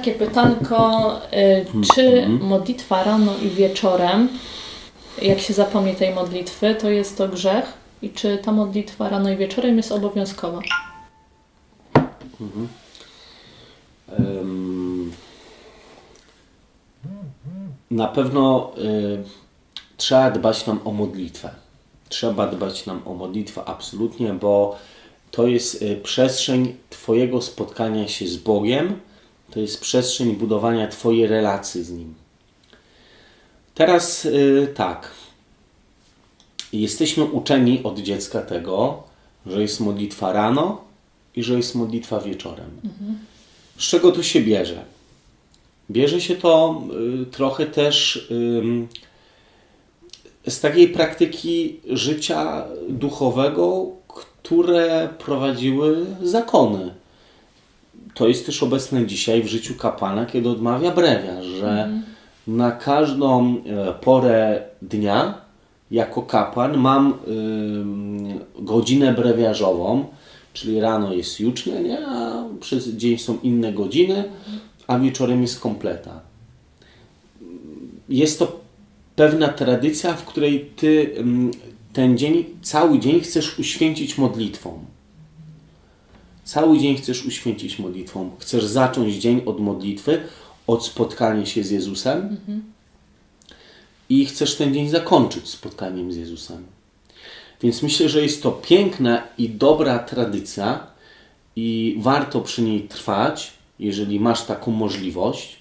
takie pytanko, y, czy modlitwa rano i wieczorem, jak się zapomni tej modlitwy, to jest to grzech? I czy ta modlitwa rano i wieczorem jest obowiązkowa? Ym, Na pewno y, trzeba dbać nam o modlitwę. Trzeba dbać nam o modlitwę absolutnie, bo to jest y, przestrzeń Twojego spotkania się z Bogiem, to jest przestrzeń budowania Twojej relacji z Nim. Teraz y, tak. Jesteśmy uczeni od dziecka tego, że jest modlitwa rano i że jest modlitwa wieczorem. Z czego to się bierze? Bierze się to y, trochę też ym, z takiej praktyki życia duchowego, które prowadziły zakony. To jest też obecne dzisiaj w życiu kapłana, kiedy odmawia brewia, że na każdą e, porę dnia jako kapłan mam ym, godzinę brewiarzową, czyli rano jest jucznienie, a przez dzień są inne godziny, a wieczorem jest kompleta. Jest to pewna tradycja, w której ty ym, ten dzień, cały dzień chcesz uświęcić modlitwą. Cały dzień chcesz uświęcić modlitwą. Chcesz zacząć dzień od modlitwy, od spotkania się z Jezusem i chcesz ten dzień zakończyć spotkaniem z Jezusem. Więc myślę, że jest to piękna i dobra tradycja i warto przy niej trwać, jeżeli masz taką możliwość.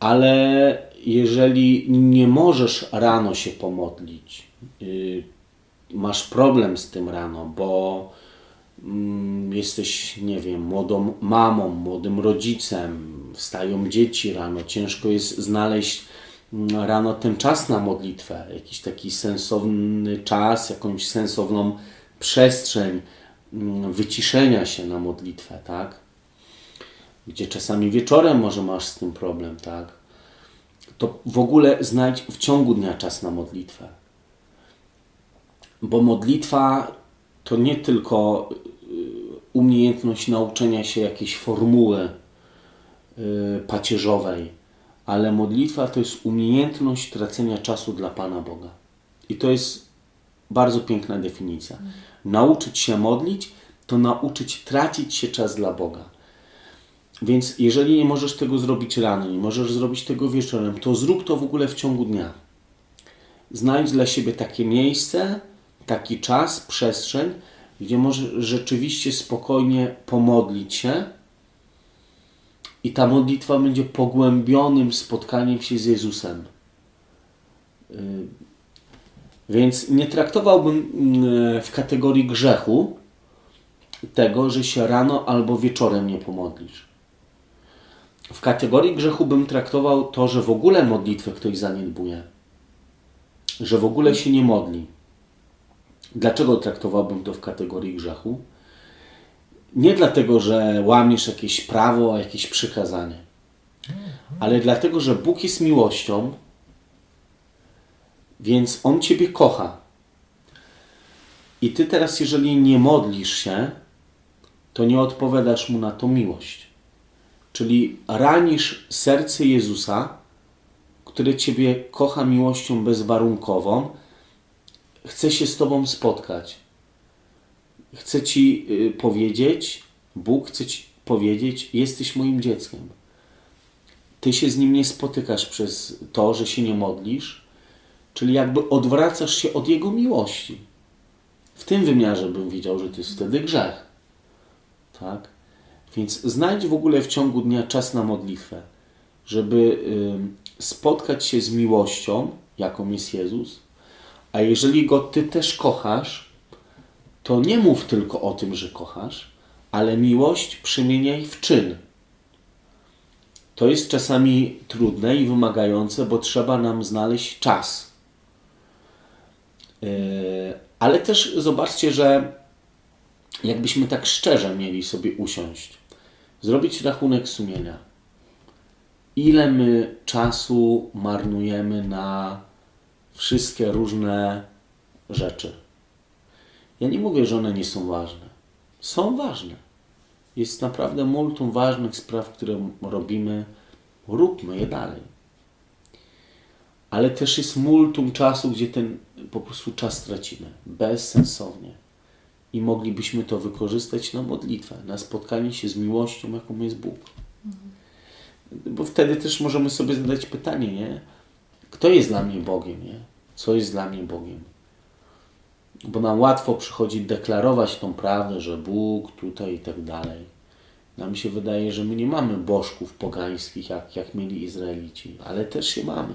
Ale jeżeli nie możesz rano się pomodlić, yy, masz problem z tym rano, bo jesteś, nie wiem, młodą mamą, młodym rodzicem, wstają dzieci rano, ciężko jest znaleźć mm, rano ten czas na modlitwę, jakiś taki sensowny czas, jakąś sensowną przestrzeń mm, wyciszenia się na modlitwę, tak? Gdzie czasami wieczorem może masz z tym problem, tak? To w ogóle znajdź w ciągu dnia czas na modlitwę. Bo modlitwa to nie tylko umiejętność nauczenia się jakiejś formuły y, pacierzowej, ale modlitwa to jest umiejętność tracenia czasu dla Pana Boga. I to jest bardzo piękna definicja. Nauczyć się modlić, to nauczyć tracić się czas dla Boga. Więc jeżeli nie możesz tego zrobić rano, nie możesz zrobić tego wieczorem, to zrób to w ogóle w ciągu dnia. Znajdź dla siebie takie miejsce, taki czas, przestrzeń, gdzie możesz rzeczywiście spokojnie pomodlić się i ta modlitwa będzie pogłębionym spotkaniem się z Jezusem. Yy, Więc nie traktowałbym yy, w kategorii grzechu tego, że się rano albo wieczorem nie pomodlisz. W kategorii grzechu bym traktował to, że w ogóle modlitwę ktoś zaniedbuje, że w ogóle się nie modli. Dlaczego traktowałbym to w kategorii grzechu? Nie dlatego, że łamiesz jakieś prawo, jakieś przykazanie, ale dlatego, że Bóg jest miłością, więc On Ciebie kocha. I Ty teraz, jeżeli nie modlisz się, to nie odpowiadasz Mu na tą miłość. Czyli ranisz serce Jezusa, które Ciebie kocha miłością bezwarunkową, chce się z Tobą spotkać. Chce Ci y, powiedzieć, Bóg chce Ci powiedzieć, jesteś moim dzieckiem. Ty się z Nim nie spotykasz przez to, że się nie modlisz, czyli jakby odwracasz się od Jego miłości. W tym wymiarze bym widział, że to jest wtedy grzech. Tak? Więc znajdź w ogóle w ciągu dnia czas na modlitwę, żeby spotkać się z miłością, jaką jest Jezus. A jeżeli go ty też kochasz, to nie mów tylko o tym, że kochasz, ale miłość przemieniaj w czyn. To jest czasami trudne i wymagające, bo trzeba nam znaleźć czas. Yy, Ale też zobaczcie, że jakbyśmy tak szczerze mieli sobie usiąść, zrobić rachunek sumienia. Ile my czasu marnujemy na wszystkie różne rzeczy? Ja nie mówię, że one nie są ważne. Są ważne. jest naprawdę multum ważnych spraw, które robimy. Róbmy je dalej. Ale też jest multum czasu, gdzie ten po prostu czas tracimy. Bezsensownie. I moglibyśmy to wykorzystać na modlitwę, na spotkanie się z miłością, jaką jest Bóg. Bo wtedy też możemy sobie zadać pytanie, nie? Kto jest dla mnie Bogiem, nie? Co jest dla mnie Bogiem? Bo nam łatwo przychodzi deklarować tą prawdę, że Bóg tutaj i tak dalej. Nam się wydaje, że my nie mamy bożków pogańskich, jak, jak mieli Izraelici, ale też się mamy.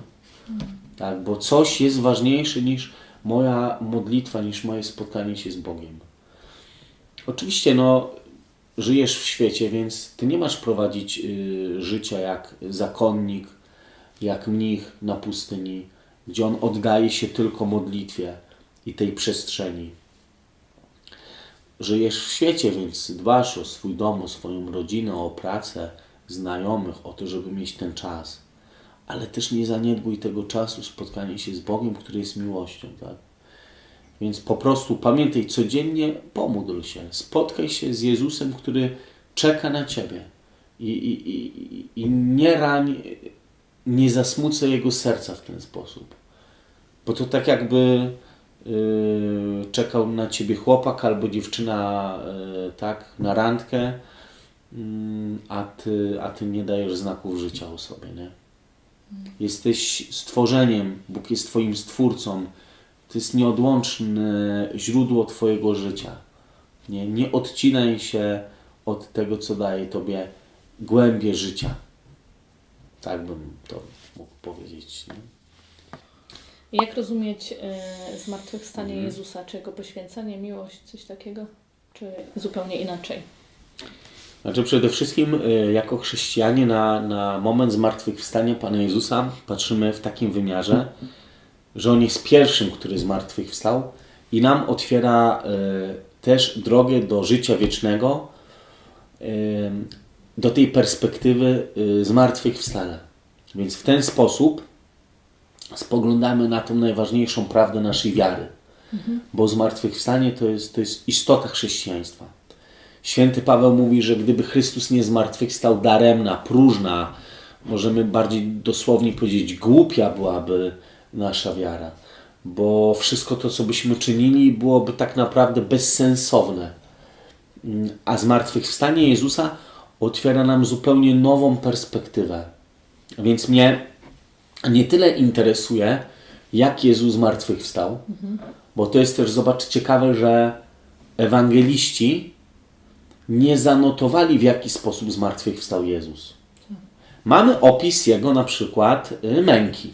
Tak, bo coś jest ważniejsze niż moja modlitwa, niż moje spotkanie się z Bogiem. Oczywiście, no, żyjesz w świecie, więc ty nie masz prowadzić y, życia jak zakonnik, jak mnich na pustyni, gdzie on oddaje się tylko modlitwie i tej przestrzeni. Żyjesz w świecie, więc dbasz o swój dom, o swoją rodzinę, o pracę, znajomych, o to, żeby mieć ten czas. Ale też nie zaniedbuj tego czasu spotkania się z Bogiem, który jest miłością. Tak? Więc po prostu pamiętaj, codziennie pomódl się, spotkaj się z Jezusem, który czeka na Ciebie. I, i, i, i nie rań, nie zasmucę Jego serca w ten sposób. Bo to tak jakby yy, czekał na Ciebie chłopak albo dziewczyna yy, tak, na randkę, yy, a, ty, a Ty nie dajesz znaków życia o sobie. Nie? Jesteś stworzeniem, Bóg jest Twoim stwórcą. To jest nieodłączne źródło Twojego życia. Nie, nie odcinaj się od tego, co daje Tobie głębie życia. Tak bym to mógł powiedzieć. Nie? Jak rozumieć y, zmartwychwstanie Mhm. Jezusa? Czy Jego poświęcenie, miłość, coś takiego? Czy zupełnie inaczej? Znaczy przede wszystkim y, jako chrześcijanie na, na moment zmartwychwstania Pana Jezusa patrzymy w takim wymiarze, że On jest pierwszym, który zmartwychwstał i nam otwiera y, też drogę do życia wiecznego, y, do tej perspektywy y, zmartwychwstania. Więc w ten sposób spoglądamy na tą najważniejszą prawdę naszej wiary. Bo zmartwychwstanie to jest, to jest istota chrześcijaństwa. Święty Paweł mówi, że gdyby Chrystus nie zmartwychwstał daremna, próżna, możemy bardziej dosłownie powiedzieć, głupia byłaby nasza wiara. Bo wszystko to, co byśmy czynili, byłoby tak naprawdę bezsensowne. Mm, A zmartwychwstanie Jezusa otwiera nam zupełnie nową perspektywę. Więc mnie nie tyle interesuje, jak Jezus zmartwychwstał, bo to jest też, zobacz, ciekawe, że ewangeliści nie zanotowali, w jaki sposób zmartwychwstał Jezus. Mamy opis jego na przykład y, męki.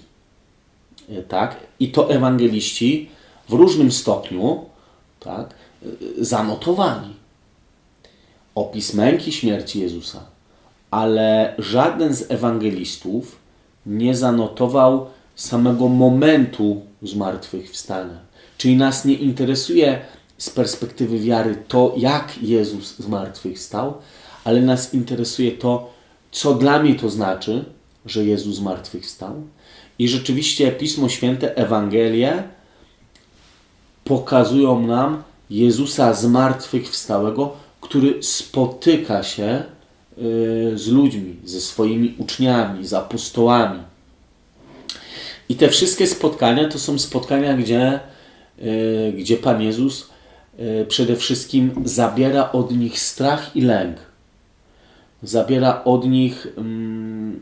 Y, Tak? I to ewangeliści w różnym stopniu tak, y, zanotowali. Opis męki śmierci Jezusa. Ale żaden z ewangelistów nie zanotował samego momentu zmartwychwstania. Czyli nas nie interesuje z perspektywy wiary to, jak Jezus zmartwychwstał, ale nas interesuje to, co dla mnie to znaczy, że Jezus zmartwychwstał. I rzeczywiście Pismo Święte, Ewangelie pokazują nam Jezusa zmartwychwstałego, który spotyka się y, z ludźmi, ze swoimi uczniami, z apostołami. I te wszystkie spotkania to są spotkania, gdzie, y, gdzie Pan Jezus y, przede wszystkim zabiera od nich strach i lęk. Zabiera od nich mm,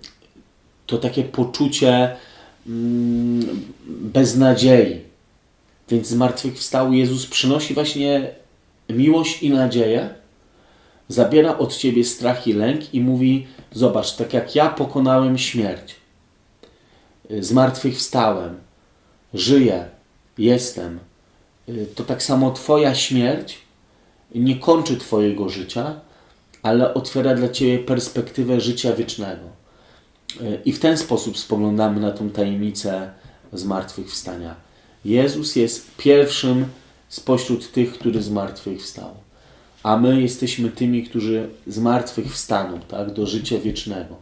to takie poczucie mm, beznadziei. Więc zmartwychwstały Jezus przynosi właśnie miłość i nadzieję, zabiera od ciebie strach i lęk i mówi: Zobacz, tak jak ja pokonałem śmierć, y, zmartwychwstałem, żyję, jestem, y, to tak samo Twoja śmierć nie kończy Twojego życia, ale otwiera dla Ciebie perspektywę życia wiecznego. Y, I w ten sposób spoglądamy na tą tajemnicę zmartwychwstania. Jezus jest pierwszym spośród tych, który zmartwychwstał a my jesteśmy tymi, którzy z martwych wstaną, tak, do życia wiecznego.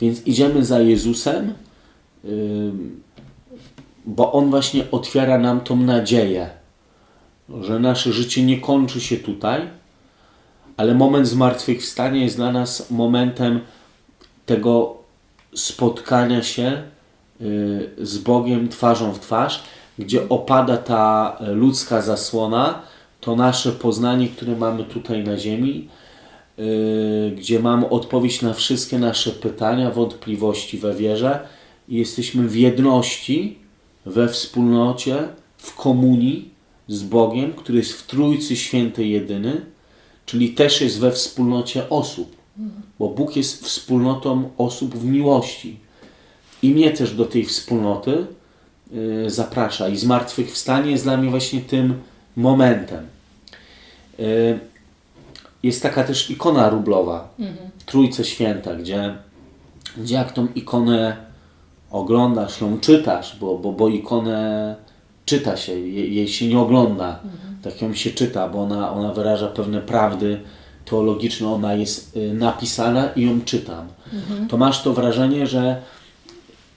Więc idziemy za Jezusem, bo On właśnie otwiera nam tą nadzieję, że nasze życie nie kończy się tutaj, ale moment zmartwychwstania jest dla nas momentem tego spotkania się y, z Bogiem twarzą w twarz, gdzie opada ta ludzka zasłona, to nasze poznanie, które mamy tutaj na ziemi, y, gdzie mamy odpowiedź na wszystkie nasze pytania, wątpliwości we wierze i jesteśmy w jedności, we wspólnocie, w komunii z Bogiem, który jest w Trójcy Świętej jedyny, czyli też jest we wspólnocie osób, bo Bóg jest wspólnotą osób w miłości. I mnie też do tej wspólnoty y, zaprasza. I zmartwychwstanie jest dla mnie właśnie tym momentem. Y, jest taka też ikona rublowa, Trójce Święta, gdzie, gdzie jak tą ikonę oglądasz, ją czytasz, bo, bo, bo ikonę czyta się, jej, jej się nie ogląda, tak ją się czyta, bo ona, ona wyraża pewne prawdy teologiczne, ona jest y, napisana i ją czytam. To masz to wrażenie, że,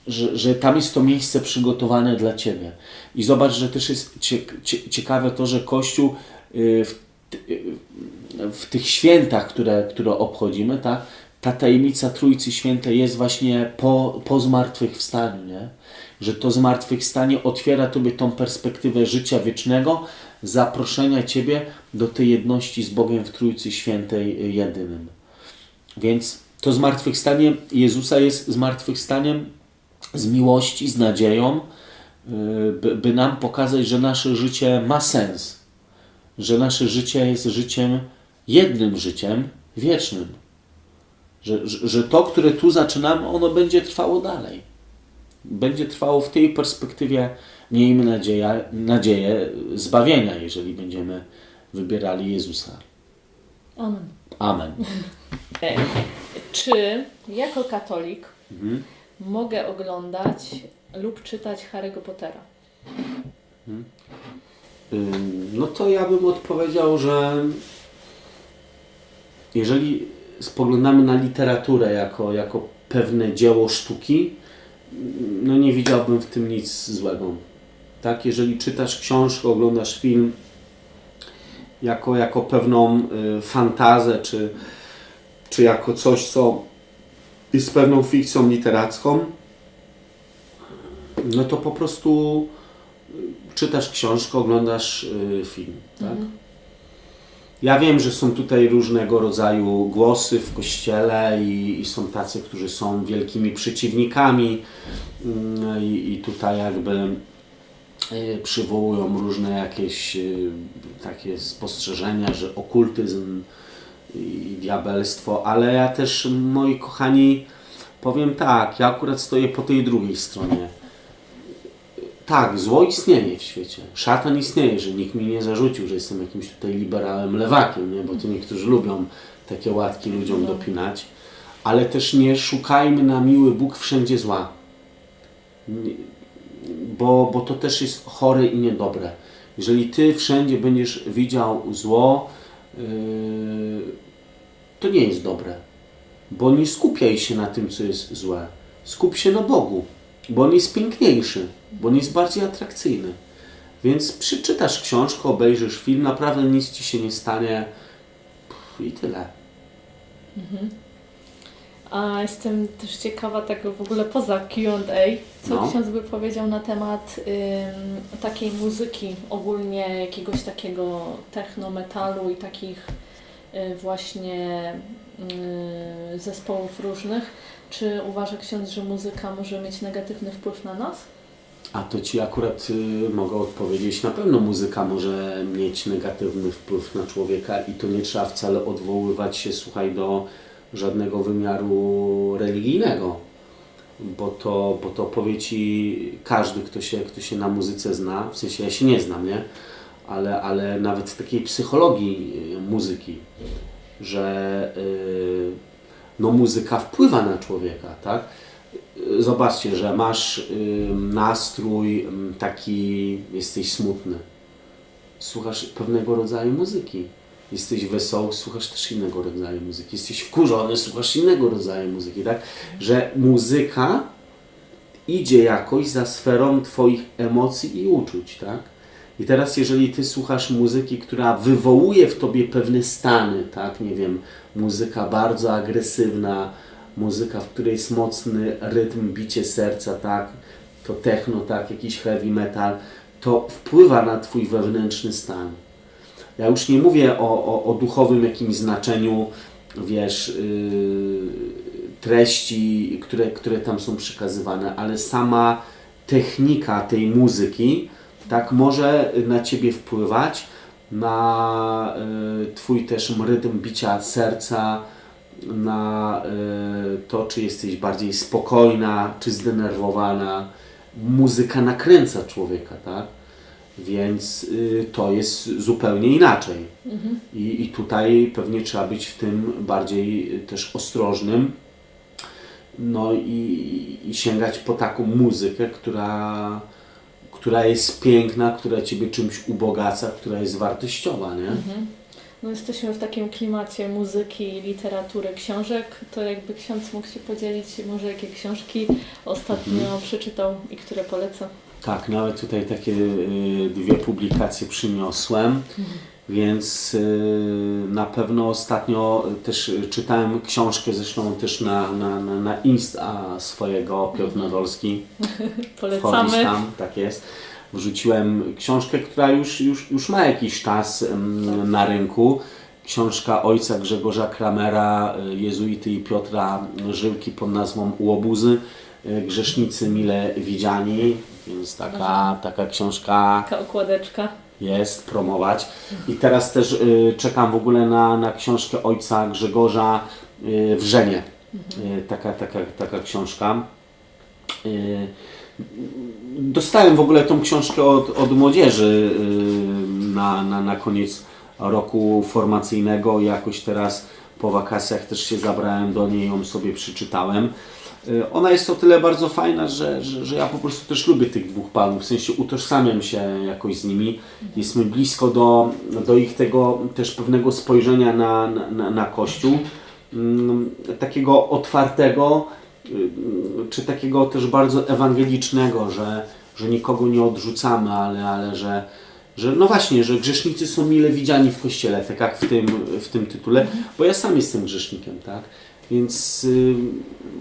że, że tam jest to miejsce przygotowane dla Ciebie. I zobacz, że też jest cie, cie, ciekawe to, że Kościół y, w, w tych świętach, które, które obchodzimy, tak, ta tajemnica Trójcy Świętej jest właśnie po, po zmartwychwstaniu, nie? że to zmartwychwstanie otwiera Tobie tą perspektywę życia wiecznego, zaproszenia Ciebie do tej jedności z Bogiem w Trójcy Świętej jedynym. Więc to zmartwychwstanie Jezusa jest zmartwychwstaniem z miłości, z nadzieją, y, by, by nam pokazać, że nasze życie ma sens, że nasze życie jest życiem, jednym życiem wiecznym. Że, że, że to, które tu zaczynamy, ono będzie trwało dalej. Będzie trwało w tej perspektywie, miejmy nadzieję, nadzieję zbawienia, jeżeli będziemy wybierali Jezusa. Amen. Amen. Czy jako katolik Mhm. mogę oglądać lub czytać Harry'ego Pottera? Ym, No to ja bym odpowiedział, że jeżeli spoglądamy na literaturę jako, jako pewne dzieło sztuki, no nie widziałbym w tym nic złego. Tak, jeżeli czytasz książkę, oglądasz film jako, jako pewną y, fantazę, czy, czy jako coś, co jest pewną fikcją literacką, no to po prostu czytasz książkę, oglądasz y, film. Tak? Ja wiem, że są tutaj różnego rodzaju głosy w kościele i, i są tacy, którzy są wielkimi przeciwnikami mm, i, i tutaj jakby y, przywołują różne jakieś y, takie spostrzeżenia, że okultyzm i diabelstwo, ale ja też, moi kochani, powiem tak, ja akurat stoję po tej drugiej stronie. Tak, zło istnieje w świecie. Szatan istnieje, że nikt mi nie zarzucił, że jestem jakimś tutaj liberałem lewakiem, nie? bo to niektórzy lubią takie łatki ludziom dopinać. Ale też nie szukajmy na miły Bóg wszędzie zła. Bo, bo to też jest chore i niedobre. Jeżeli ty wszędzie będziesz widział zło, yy, to nie jest dobre. Bo nie skupiaj się na tym, co jest złe. Skup się na Bogu, bo On jest piękniejszy, bo On jest bardziej atrakcyjny. Więc przeczytasz książkę, obejrzysz film, naprawdę nic ci się nie stanie i tyle. A jestem też ciekawa tego w ogóle poza Q&A, co No. ksiądz by powiedział na temat ym, takiej muzyki, ogólnie jakiegoś takiego techno, metalu i takich y, właśnie y, zespołów różnych. Czy uważa ksiądz, że muzyka może mieć negatywny wpływ na nas? A to ci akurat y, mogę odpowiedzieć. Na pewno muzyka może mieć negatywny wpływ na człowieka i to nie trzeba wcale odwoływać się, słuchaj, do żadnego wymiaru religijnego. Bo to, bo to powie ci każdy, kto się, kto się na muzyce zna, w sensie ja się nie znam, nie? Ale, ale nawet takiej psychologii y, muzyki, że y, no muzyka wpływa na człowieka, tak? Zobaczcie, że masz nastrój taki, jesteś smutny. Słuchasz pewnego rodzaju muzyki. Jesteś wesoły, słuchasz też innego rodzaju muzyki. Jesteś wkurzony, słuchasz innego rodzaju muzyki, tak? Że muzyka idzie jakoś za sferą Twoich emocji i uczuć, tak? I teraz, jeżeli ty słuchasz muzyki, która wywołuje w tobie pewne stany, tak, nie wiem, muzyka bardzo agresywna, muzyka, w której jest mocny rytm, bicie serca, tak, to techno, tak, jakiś heavy metal, to wpływa na twój wewnętrzny stan. Ja już nie mówię o, o, o duchowym jakimś znaczeniu, wiesz, yy, treści, które, które tam są przekazywane, ale sama technika tej muzyki tak może na ciebie wpływać, na y, twój też rytm bicia serca, na y, to, czy jesteś bardziej spokojna, czy zdenerwowana. Muzyka nakręca człowieka, tak? Więc y, to jest zupełnie inaczej. I, I tutaj pewnie trzeba być w tym bardziej y, też ostrożnym. No i, i sięgać po taką muzykę, która, która jest piękna, która Ciebie czymś ubogaca, która jest wartościowa, nie? No jesteśmy w takim klimacie muzyki, literatury, książek. To jakby ksiądz mógł się podzielić, może jakie książki ostatnio Mhm. przeczytał i które poleca. Tak, nawet tutaj takie y, dwie publikacje przyniosłem, więc y, na pewno ostatnio też czytałem książkę, zresztą też na, na, na, na Insta swojego, Piotr Nadolski, wchodzisz Polecamy. tam, tak jest. Wrzuciłem książkę, która już, już, już ma jakiś czas em, na rynku. Książka ojca Grzegorza Kramera, y, jezuity i Piotra Żyłki pod nazwą Łobuzy. y, Grzesznicy mile widziani, więc taka, taka książka Taka okładeczka. Jest, promować. I teraz też y, czekam w ogóle na, na książkę ojca Grzegorza y, Wrzenie. Y, taka, taka, taka książka. Y, dostałem w ogóle tą książkę od, od młodzieży y, na, na, na koniec roku formacyjnego. Jakoś teraz po wakacjach też się zabrałem do niej, ją sobie przeczytałem. Y, Ona jest o tyle bardzo fajna, że, że, że ja po prostu też lubię tych dwóch panów, w sensie utożsamiam się jakoś z nimi. Jest mi blisko do, do ich tego też pewnego spojrzenia na, na, na Kościół, Mm, takiego otwartego, y, czy takiego też bardzo ewangelicznego, że, że nikogo nie odrzucamy, ale, ale że, że no właśnie, że grzesznicy są mile widziani w Kościele, tak jak w tym, w tym tytule, bo ja sam jestem grzesznikiem, tak? Więc y,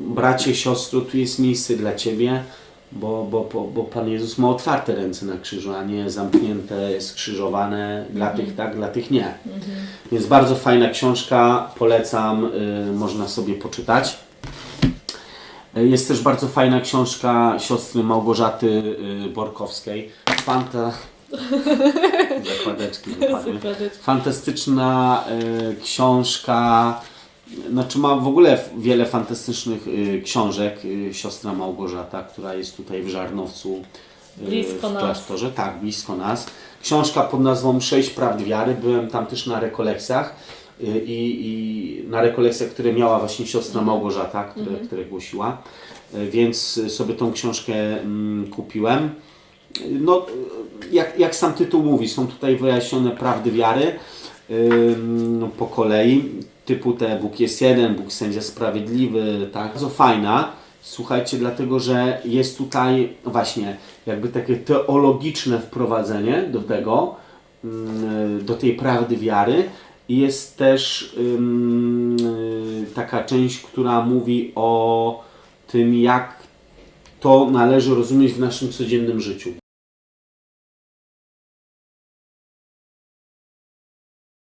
bracie, siostro, tu jest miejsce dla Ciebie, bo, bo, bo, Pan Jezus ma otwarte ręce na krzyżu, a nie zamknięte, skrzyżowane dla tych tak, dla tych nie. Więc bardzo fajna książka, polecam, y, można sobie poczytać. Jest też bardzo fajna książka siostry Małgorzaty y, Borkowskiej. Fanta... Zakładeczki wypadły. Fantastyczna książka. Znaczy ma w ogóle wiele fantastycznych y, książek. Y, siostra Małgorzata, która jest tutaj w Żarnowcu y, Blisko w nas. klasztorze. Tak, blisko nas. Książka pod nazwą Sześć Prawd Wiary. Byłem tam też na rekolekcjach. y, I, na rekolekcjach, które miała właśnie siostra Małgorzata, które, które głosiła. Y, Więc sobie tą książkę mm, kupiłem. No, jak, jak sam tytuł mówi, są tutaj wyjaśnione prawdy wiary po kolei, typu te Bóg jest jeden, Bóg sędzia sprawiedliwy, tak? Bardzo fajna, słuchajcie, dlatego, że jest tutaj właśnie jakby takie teologiczne wprowadzenie do tego, do tej prawdy wiary jest też taka część, która mówi o tym, jak to należy rozumieć w naszym codziennym życiu.